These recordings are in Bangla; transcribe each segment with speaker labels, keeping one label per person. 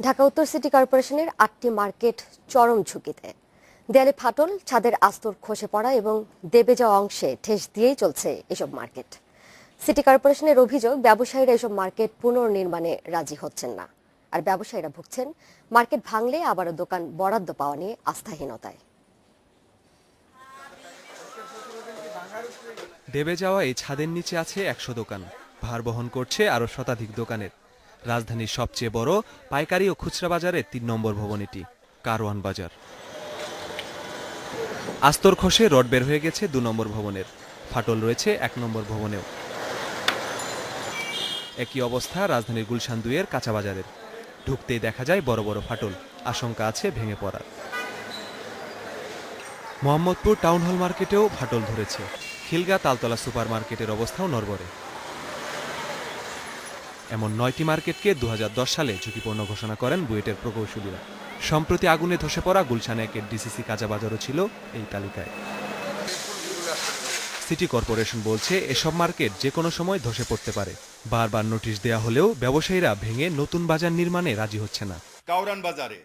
Speaker 1: ঢাকা উত্তর সিটি কর্পোরেশনের আটটি মার্কেট চরম ঝুঁকিতে। দেয়ালে ফাটল, ছাদের আস্তর খসে পড়া এবং দেবে যাওয়া অংশে ঠেস দিয়েই চলছে এসব মার্কেট। সিটি কর্পোরেশনের অভিযোগ, ব্যবসায়ীরা এসব মার্কেট পুনর্নির্মাণে রাজি হচ্ছেন না। আর ব্যবসায়ীরা ভুগছেন, মার্কেট ভাঙলে আবারও দোকান বরাদ্দ পাওয়া নিয়ে আস্থাহীনতায়।
Speaker 2: দেবে যাওয়া এই ছাদের নিচে আছে একশো দোকান। ভার বহন করছে আরও শতাধিক দোকানের। রাজধানীর সবচেয়ে বড় পাইকারি ও খুচরা বাজারের তিন নম্বর ভবন এটি কারওয়ান বাজার। আস্তর খসে রড বের হয়ে গেছে দু নম্বর ভবনের। ফাটল রয়েছে এক নম্বর ভবনেও। একই অবস্থা রাজধানীর গুলশান দুইয়ের কাঁচা বাজারের। ঢুকতেই দেখা যায় বড় বড় ফাটল, আশঙ্কা আছে ভেঙে পড়ার। মোহাম্মদপুর টাউন হল মার্কেটেও ফাটল ধরেছে। খিলগা তালতলা সুপার মার্কেটের অবস্থাও নড়বড়ে। এমন নয়টি মার্কেটকে দুহাজার দশ সালে ঝুঁকিপূর্ণ ঘোষণা করেন বুয়েটের প্রকৌশলীরা। সম্প্রতি আগুনে ধসে পড়া গুলশান একের ডিসিসি কাজা বাজারও ছিল এই তালিকায়। সিটি কর্পোরেশন বলছে, এসব মার্কেট যে কোনো সময় ধসে পড়তে পারে। বারবার নোটিশ দেয়া হলেও ব্যবসায়ীরা ভেঙে নতুন বাজার নির্মাণে রাজি হচ্ছে না।
Speaker 3: কাউরান বাজারে,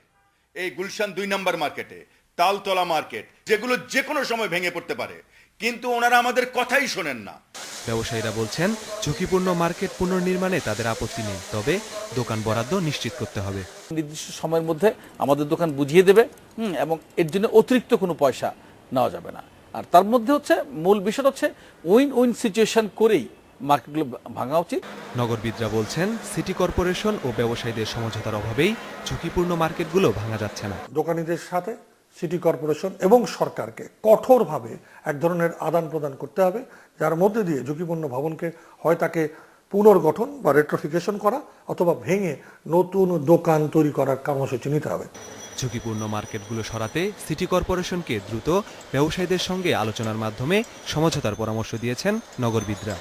Speaker 3: এই গুলশান দুই নম্বর মার্কেটে, তালতলা মার্কেট, যেগুলো যে কোনো সময় ভেঙে পড়তে পারে। কিন্তু ওনারা আমাদের কথাই শোনেন না।
Speaker 2: ব্যবসায়ীরা বলছেন ঝুঁকিপূর্ণ মার্কেট পুনর্নির্মাণে তাদের আপত্তি নেই তবে দোকান বরাদ্দ নিশ্চিত করতে হবে।
Speaker 4: নির্দিষ্ট সময়ের মধ্যে আমাদের দোকান বুঝিয়ে দেবে হুম, এবং এর জন্য অতিরিক্ত কোনো পয়সা নেওয়া যাবে না। আর তার মধ্যে হচ্ছে মূল বিষয় হচ্ছে উইন উইন সিচুয়েশন করেই মার্কেটগুলো ভাঙা উচিত।
Speaker 2: নগরবিদরা বলছেন সিটি কর্পোরেশন ও ব্যবসায়ীদের সমঝোতার অভাবেই ঝুঁকিপূর্ণ মার্কেটগুলো ভাঙা যাচ্ছে না।
Speaker 5: দোকানীদের সাথে সিটি কর্পোরেশন এবং সরকারকে কঠোরভাবে এক ধরনের আদান প্রদান করতে হবে, যার মধ্যে দিয়ে ঝুঁকিপূর্ণ ভবনকে হয় তাকে পুনর্গঠন বা রেট্রোফিকেশন করা অথবা ভেঙে নতুন দোকান তৈরি করার কর্মসূচি নিতে হবে।
Speaker 2: ঝুঁকিপূর্ণ মার্কেটগুলো সরাতে সিটি কর্পোরেশনকে দ্রুত ব্যবসায়ীদের সঙ্গে আলোচনার মাধ্যমে সমঝোতার পরামর্শ দিয়েছেন নগরবিদরা।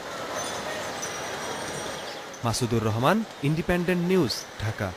Speaker 2: Masudur Rahman, Independent News, Dhaka.